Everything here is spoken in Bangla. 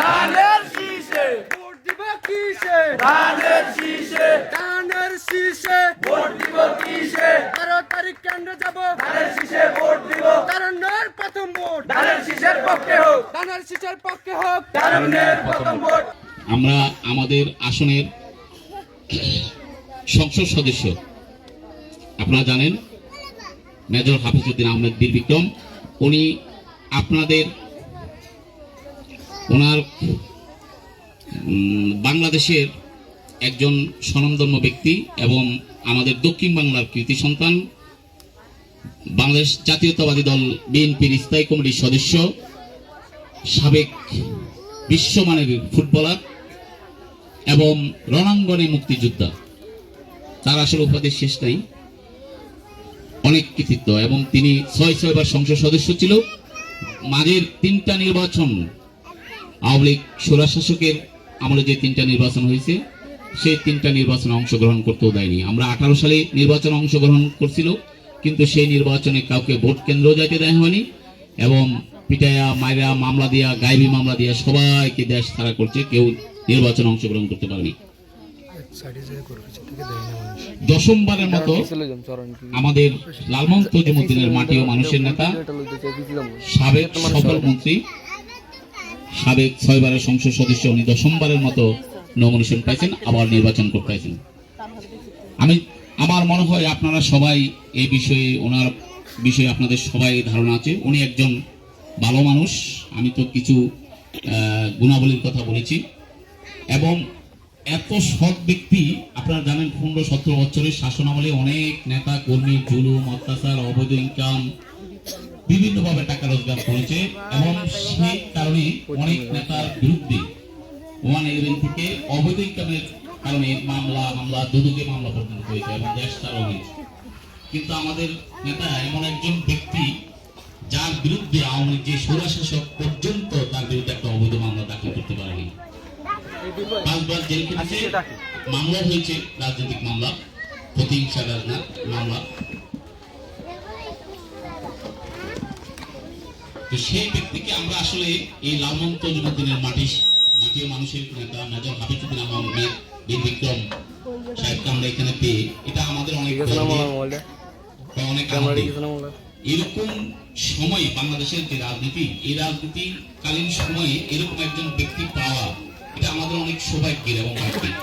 ধানের শীষে। ভোট দিব কিসে? ধানের শীষে। ধানের শীষে। ভোট দিব কিসে? তেরো তারিখ কেন্দ্রে যাব। ধানের শীষে ভোট দিব। তারুণ্যের প্রথম ভোট। ধানের শীষের পক্ষে হোক। ধানের শীষের পক্ষে হোক। তারুণ্যের প্রথম ভোট। আমরা আমাদের আসনের সংসদ সদস্য। আপনারা জানেন মেজর হাফিজউদ্দিন আহমেদ বীর বিক্রম উনি আপনাদের ওনার বাংলাদেশের একজন স্বনামধন্য ব্যক্তি এবং আমাদের দক্ষিণ বাংলার কৃতি সন্তান, বাংলাদেশ জাতীয়তাবাদী দল বিএনপির স্থায়ী কমিটির সদস্য, সাবেক বিশ্বমানের ফুটবলার এবং রণাঙ্গনে মুক্তিযোদ্ধা। তার আসলে উপাধির শেষ নাই। অনেক কৃতিত্ব এবং তিনি ছয় ছয়বার সংসদ সদস্য ছিল। মাঝের তিনটা নির্বাচন আওয়ামী লীগ স্বৈরশাসকের আমলে যে তিনটা নির্বাচন হয়েছে, সেই তিনটা নির্বাচনে অংশগ্রহণ করতেও দেয়নি। আমরা আঠারো সালে নির্বাচনে অংশগ্রহণ করছিল, কিন্তু সেই নির্বাচনে কাউকে ভোট কেন্দ্র যাইতে দেয় হয়নি এবং পিটায়া মাইরা, মামলা দিয়া, গাইবি মামলা দিয়া সবাইকে দেশ ছাড়া করছে, কেউ নির্বাচনে অংশগ্রহণ করতে পারেনি। দশমবারের মতো আমাদের লালমন মাটি ও মানুষের নেতা, সাবেক সফল মন্ত্রী সাবেক ছয়বারের সংসদ সদস্য, উনি দশমবারের মতো নমিনেশন পাইছেন, আবার নির্বাচন করতে পাইছেন। আমি, আমার মনে হয় আপনারা সবাই এই বিষয়ে, ওনার বিষয়ে আপনাদের সবাই ধারণা আছে। উনি একজন ভালো মানুষ, আমি তো কিছু গুণাবলীর কথা বলেছি। এবং এত সৎ ব্যক্তি, আপনারা জানেন পনেরো সতেরো বছরের শাসনামলে অনেক নেতা, কর্মী, জুলুম, অত্যাচার, অবৈধ ইনকাম বিভিন্নভাবে টাকা রোজগার করেছে। এবং সেই কারণে অনেক নেতার বিরুদ্ধে ওয়ান ইলেভেন থেকে অবৈধ ইনকামের কারণে মামলা মামলা দুদুকে মামলা পর্যন্ত হয়েছে এবং দেশ তারা হয়েছে। কিন্তু আমাদের নেতা এমন একজন ব্যক্তি যার বিরুদ্ধে আওয়ামী যে স্বৈরশাসক পর্যন্ত তার বিরুদ্ধে একটা অবৈধ মামলা দাখিল করতে পারেনি। পাঁচবার জেল খেটেছে মামলা হয়েছে রাজনৈতিক মামলা প্রতিহিংসা রাজনাথ মামলা। তো সেই ব্যক্তিকে আমরা আসলে এই লালমন তজুমুদ্দিনের মাটি মাটি মানুষের নেতা মেজর হাফিজুদ্দিন আহমেদ বীর বিক্রম সাহেবকে আমরা এখানে পেয়ে এটা আমাদের অনেক অনেক এরকম সময়ে বাংলাদেশের যে রাজনীতি এই রাজনীতি কালীন সময়ে এরকম একজন ব্যক্তি পাওয়া এটা আমাদের অনেক সৌভাগ্যের এবং ভাগ্যের।